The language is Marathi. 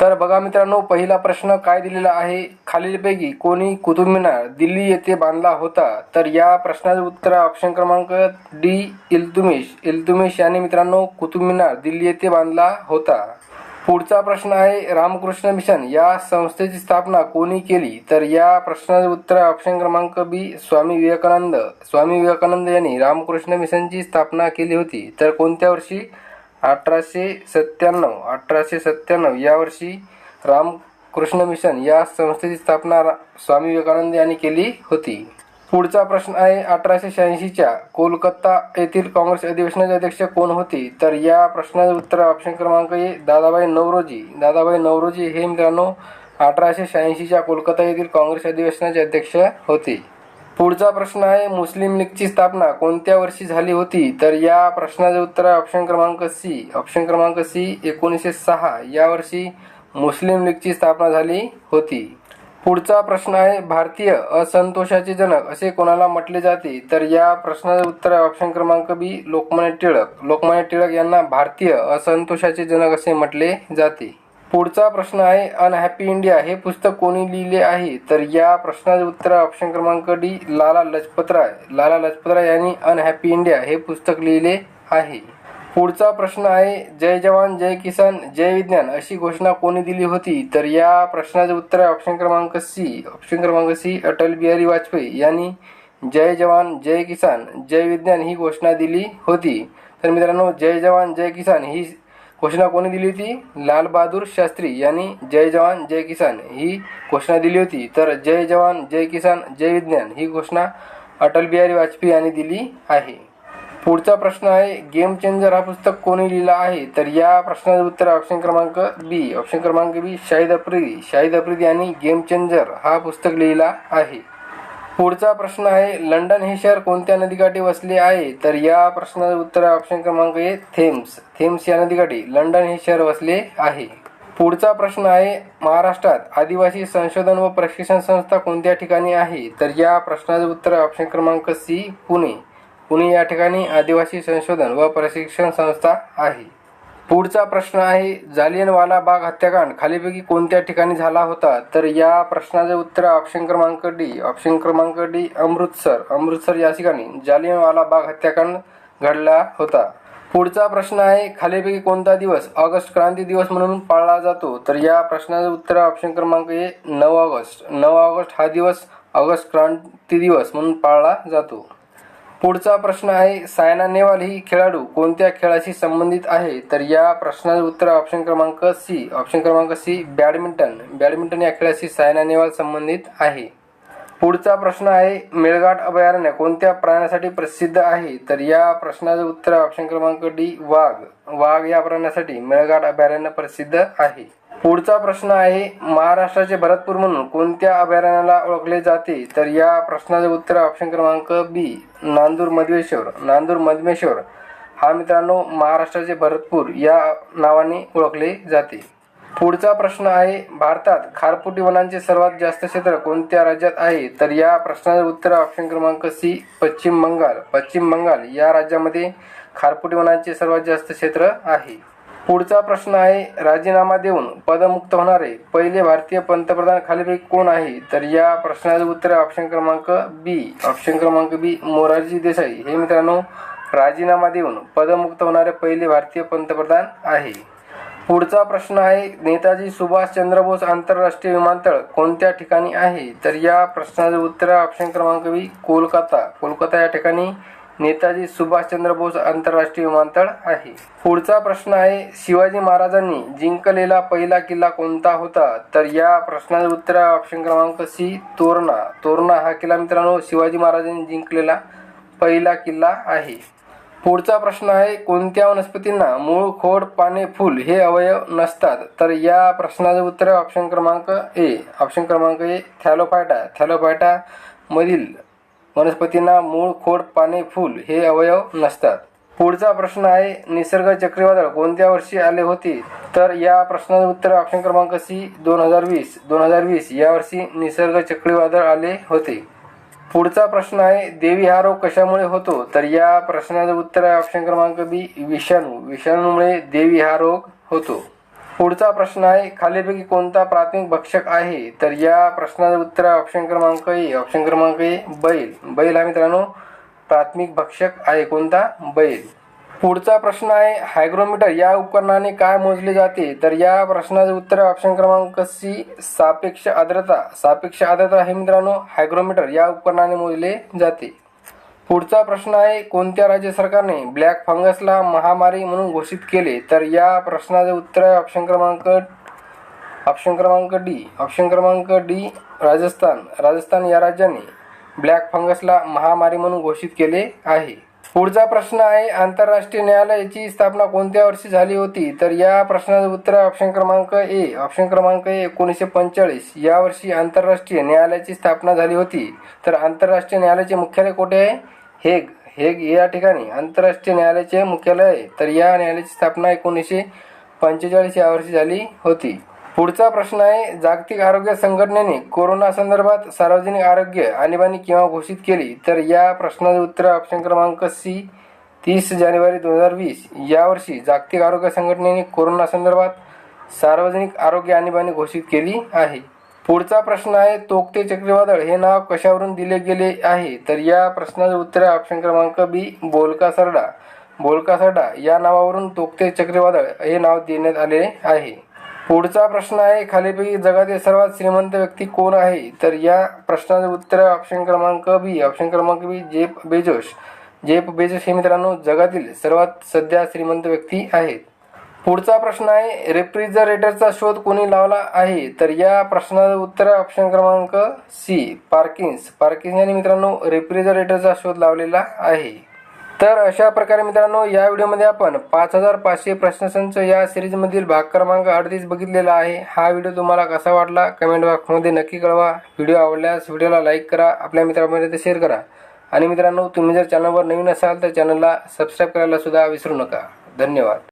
तर बघा मित्रांनो पहिला प्रश्न काय दिलेला आहे? खालीलपैकी कोणी कुतुब मिनार दिल्ली येथे बांधला होता? तर या प्रश्नाचे उत्तर ऑप्शन क्रमांक डी इल्तुमिश. इल्तुमिश याने मित्रांनो कुतुब मिनार दिल्ली येथे बांधला होता. पुढचा प्रश्न आहे रामकृष्ण मिशन या संस्थेची स्थापना कोणी केली? तर या प्रश्नाचे उत्तर ऑप्शन क्रमांक बी स्वामी विवेकानंद. स्वामी विवेकानंद यांनी रामकृष्ण मिशनची स्थापना केली होती. तर कोणत्या वर्षी? अठराशे सत्त्याण्णव अठराशे सत्त्याण्णव. या वर्षी रामकृष्ण मिशन या संस्थेची स्थापना रा- स्वामी विवेकानंद यांनी केली होती. पुढचा प्रश्न आहे अठराशे शहाऐंशीच्या कोलकाता येथील काँग्रेस अधिवेशनाचे अध्यक्ष कोण होते? तर या प्रश्नाचे उत्तर ऑप्शन क्रमांक ए दादाबाई नवरोजी. दादाबाई नवरोजी हे मित्रांनो अठराशे शहाऐंशीच्या कोलकाता येथील काँग्रेस अधिवेशनाचे अध्यक्ष होते. पुढचा प्रश्न आहे मुस्लिम लीगची स्थापना कोणत्या वर्षी झाली होती? तर या प्रश्नाचे उत्तर आहे ऑप्शन क्रमांक सी ऑप्शन क्रमांक सी एकोणीसशे सहा. या वर्षी मुस्लिम लीगची स्थापना झाली होती. पुढचा प्रश्न आहे भारतीय असंतोषाचे जनक असे कोणाला म्हटले जाते? तर या प्रश्नाचे उत्तर आहे ऑप्शन क्रमांक बी लोकमान्य टिळक. लोकमान्य टिळक यांना भारतीय असंतोषाचे जनक असे म्हटले जाते. पुढचा प्रश्न आहे अनहॅपी इंडिया हे पुस्तक कोणी लिहिले आहे? तर या प्रश्नाचे उत्तर ऑप्शन क्रमांक डी लाला लजपतराय. लाला लजपतराय यांनी अनहॅपी इंडिया हे पुस्तक लिहिले आहे. पुढचा प्रश्न आहे जय जवान जय किसान जय विज्ञान अशी घोषणा कोणी दिली होती? तर या प्रश्नाचे उत्तर आहे ऑप्शन क्रमांक सी ऑप्शन क्रमांक सी अटल बिहारी वाजपेयी यांनी जय जवान जय किसान जय विज्ञान ही घोषणा दिली होती. तर मित्रांनो जय जवान जय किसान ही घोषणा कोणी दिली होती? लालबहादूर शास्त्री यांनी जय जवान जय किसान ही घोषणा दिली होती. तर जय जवान जय किसान जय विज्ञान ही घोषणा अटल बिहारी वाजपेयी यांनी दिली आहे. पुढचा प्रश्न आहे गेम चेंजर हा पुस्तक कोणी लिहिला आहे? तर या प्रश्नाचे उत्तर ऑप्शन क्रमांक बी ऑप्शन क्रमांक बी शाहिद अफ्रिदी. शाहिद अफ्रिदी यांनी गेम चेंजर हा पुस्तक लिहिला आहे. पुढचा प्रश्न आहे लंडन हे शहर कोणत्या नदीकाठी वसले आहे? तर या प्रश्नाचे उत्तर ऑप्शन क्रमांक आहे थेम्स. थेम्स या नदीकाठी लंडन हे शहर वसले आहे. पुढचा प्रश्न आहे महाराष्ट्रात आदिवासी संशोधन व प्रशिक्षण संस्था कोणत्या ठिकाणी आहे? तर या प्रश्नाचे उत्तर ऑप्शन क्रमांक सी पुणे. पुणे या ठिकाणी आदिवासी संशोधन व प्रशिक्षण संस्था आहे. पुढचा प्रश्न आहे जालियनवाला बाग हत्याकांड खालीपैकी कोणत्या ठिकाणी झाला होता? तर या प्रश्नाचे उत्तर ऑप्शन क्रमांक डी ऑप्शन क्रमांक डी अमृतसर. अमृतसर या ठिकाणी जालियनवाला बाग हत्याकांड घडला होता. पुढचा प्रश्न आहे खालीपैकी कोणता दिवस? ऑगस्ट क्रांती दिवस म्हणून पाळला जातो. तर या प्रश्नाचे उत्तर ऑप्शन क्रमांक ए नऊ ऑगस्ट. नऊ ऑगस्ट हा दिवस ऑगस्ट क्रांती दिवस म्हणून पाळला जातो. पुढचा प्रश्न आहे सायना नेहवाल ही खेळाडू कोणत्या खेळाशी संबंधित आहे? तर या प्रश्नाचं उत्तर ऑप्शन क्रमांक सी ऑप्शन क्रमांक सी बॅडमिंटन बॅडमिंटन या खेळाशी सायना नेहवाल संबंधित आहे. पुढचा प्रश्न आहे मेळघाट अभयारण्य कोणत्या प्राण्यासाठी प्रसिद्ध आहे? तर या प्रश्नाचं उत्तर ऑप्शन क्रमांक डी वाघ. वाघ या प्राण्यासाठी मेळघाट अभयारण्य प्रसिद्ध आहे. पुढचा प्रश्न आहे महाराष्ट्राचे भरतपूर म्हणून कोणत्या अभयारण्याला ओळखले जाते? तर या प्रश्नाचे उत्तर ऑप्शन क्रमांक बी नांदूर मधमेश्वर नांदूर मधमेश्वर. हा मित्रांनो महाराष्ट्राचे भरतपूर या नावाने ओळखले जाते. पुढचा प्रश्न आहे भारतात खारफुटी वनांचे सर्वात जास्त क्षेत्र कोणत्या राज्यात आहे? तर या प्रश्नाचे उत्तर ऑप्शन क्रमांक सी पश्चिम बंगाल. पश्चिम बंगाल या राज्यामध्ये खारफुटी वनांचे सर्वात जास्त क्षेत्र आहे. पुढचा प्रश्न आहे राजीनामा देऊन पदमुक्त होणारे पहिले भारतीय पंतप्रधान खालीपैकी कोण आहे? तर या प्रश्नाचे उत्तर ऑप्शन क्रमांक बी ऑप्शन क्रमांक बी मोरारजी देसाई. हे मित्रांनो राजीनामा देऊन पदमुक्त होणारे पहिले भारतीय पंतप्रधान आहे. पुढचा प्रश्न आहे नेताजी सुभाषचंद्र बोस आंतरराष्ट्रीय विमानतळ कोणत्या ठिकाणी आहे? तर या प्रश्नाचे उत्तर ऑप्शन क्रमांक बी कोलकाता. कोलकाता या ठिकाणी नेताजी सुभाषचंद्र बोस आंतरराष्ट्रीय विमानतळ आहे. पुढचा प्रश्न आहे शिवाजी महाराजांनी जिंकलेला पहिला किल्ला कोणता होता? तर या प्रश्नाचे उत्तर आहे ऑप्शन क्रमांक सी तोरणा. तोरणा हा किल्ला मित्रांनो शिवाजी महाराजांनी जिंकलेला पहिला किल्ला आहे. पुढचा प्रश्न आहे कोणत्या वनस्पतींना मूळ खोड पाने फुल हे अवयव नसतात? तर या प्रश्नाचे उत्तर आहे ऑप्शन क्रमांक ए ऑप्शन क्रमांक ए थॅलोफायटा थॅलोफायटा मधील वनस्पतींना मूळ खोड पाने फूल हे अवयव नसतात. पुढचा प्रश्न आहे निसर्ग चक्रीवादळ कोणत्या वर्षी आले होते? तर या प्रश्नाचं उत्तर ऑप्शन क्रमांक सी दोन हजार वीस. दोन हजार वीस या वर्षी निसर्ग चक्रीवादळ आले होते. पुढचा प्रश्न आहे देवी हा रोग कशामुळे होतो? तर या प्रश्नाचं उत्तर आहे ऑप्शन क्रमांक बी विषाणू. विषाणूमुळे देवी हा रोग होतो. पुढचा प्रश्न आहे खालीपैकी कोणता प्राथमिक भक्षक आहे? तर या प्रश्नाचं उत्तर आहे ऑप्शन क्रमांक ए. ऑप्शन क्रमांक ए बैल. बैल हा मित्रांनो प्राथमिक भक्षक आहे. कोणता? बैल. पुढचा प्रश्न आहे हायग्रोमीटर या उपकरणाने काय मोजले जाते? तर या प्रश्नाचं उत्तर आहे ऑप्शन क्रमांक सी सापेक्ष आर्द्रता. सापेक्ष आर्द्रता हे मित्रांनो हायग्रोमीटर या उपकरणाने मोजले जाते. पुढचा प्रश्न आहे कोणत्या राज्य सरकारने ब्लॅक फंगसला महामारी म्हणून घोषित केले? तर या प्रश्नाचं उत्तर आहे ऑप्शन क्रमांक ऑप्शन क्रमांक डी ऑप्शन क्रमांक डी राजस्थान. राजस्थान या राज्याने ब्लॅक फंगसला महामारी म्हणून घोषित केले आहे. पुढचा प्रश्न आहे आंतरराष्ट्रीय न्यायालयाची स्थापना कोणत्या वर्षी झाली होती? तर या प्रश्नाचं उत्तर ऑप्शन क्रमांक ए ऑप्शन क्रमांक ए एकोणीसशे पंचेचाळीस. या वर्षी आंतरराष्ट्रीय न्यायालयाची स्थापना झाली होती. तर आंतरराष्ट्रीय न्यायालयाचे मुख्यालय कुठे आहे? हेग. हेग या ठिकाणी. आंतरराष्ट्रीय न्यायालयाचे मुख्यालय आहे. तर या न्यायालयाची स्थापना एकोणीसशे पंचेचाळीस या वर्षी झाली होती. पुढचा प्रश्न आहे जागतिक आरोग्य संघटनेने कोरोना संदर्भात सार्वजनिक आरोग्य आणीबाणी केव्हा घोषित केली? तर या प्रश्नाचे उत्तर ऑप्शन क्रमांक सी तीस जानेवारी दोन हजार वीस. यावर्षी जागतिक आरोग्य संघटनेने कोरोना संदर्भात सार्वजनिक आरोग्य आणीबाणी घोषित केली आहे. पुढचा प्रश्न आहे तोकते चक्रीवादळ हे नाव कशावरून दिले गेले आहे? तर या प्रश्नाचे उत्तर आहे ऑप्शन क्रमांक बी बोलका सरडा. बोलका सरडा या नावावरून तोकते चक्रीवादळ हे नाव देण्यात आले आहे. पुढचा प्रश्न आहे खालीपैकी जगातील सर्वात श्रीमंत व्यक्ती कोण आहे? तर या प्रश्नाचे उत्तर आहे ऑप्शन क्रमांक बी ऑप्शन क्रमांक बी जेप बेजोश जेप बेजोश हे मित्रांनो जगातील सर्वात सध्या श्रीमंत व्यक्ती आहेत. पुढचा प्रश्न आहे रेफ्रिजरेटरचा शोध कोणी लावला आहे? तर या प्रश्नाचं उत्तर आहे ऑप्शन क्रमांक सी पार्किन्स पार्किन्स यांनी मित्रांनो रेफ्रिजरेटरचा शोध लावलेला आहे. तर अशा प्रकारे मित्रांनो या व्हिडिओमध्ये आपण पाच हजार पाचशे प्रश्नसंच या सिरीजमधील भाग क्रमांक अडतीस बघितलेला आहे. हा व्हिडिओ तुम्हाला कसा वाटला? कमेंट बॉक्समध्ये नक्की कळवा. व्हिडिओ आवडल्यास व्हिडिओला लाईक करा आपल्या मित्रांमध्ये शेअर करा. आणि मित्रांनो तुम्ही जर चॅनलवर नवीन असाल तर चॅनलला सबस्क्राईब करायला सुद्धा विसरू नका. धन्यवाद.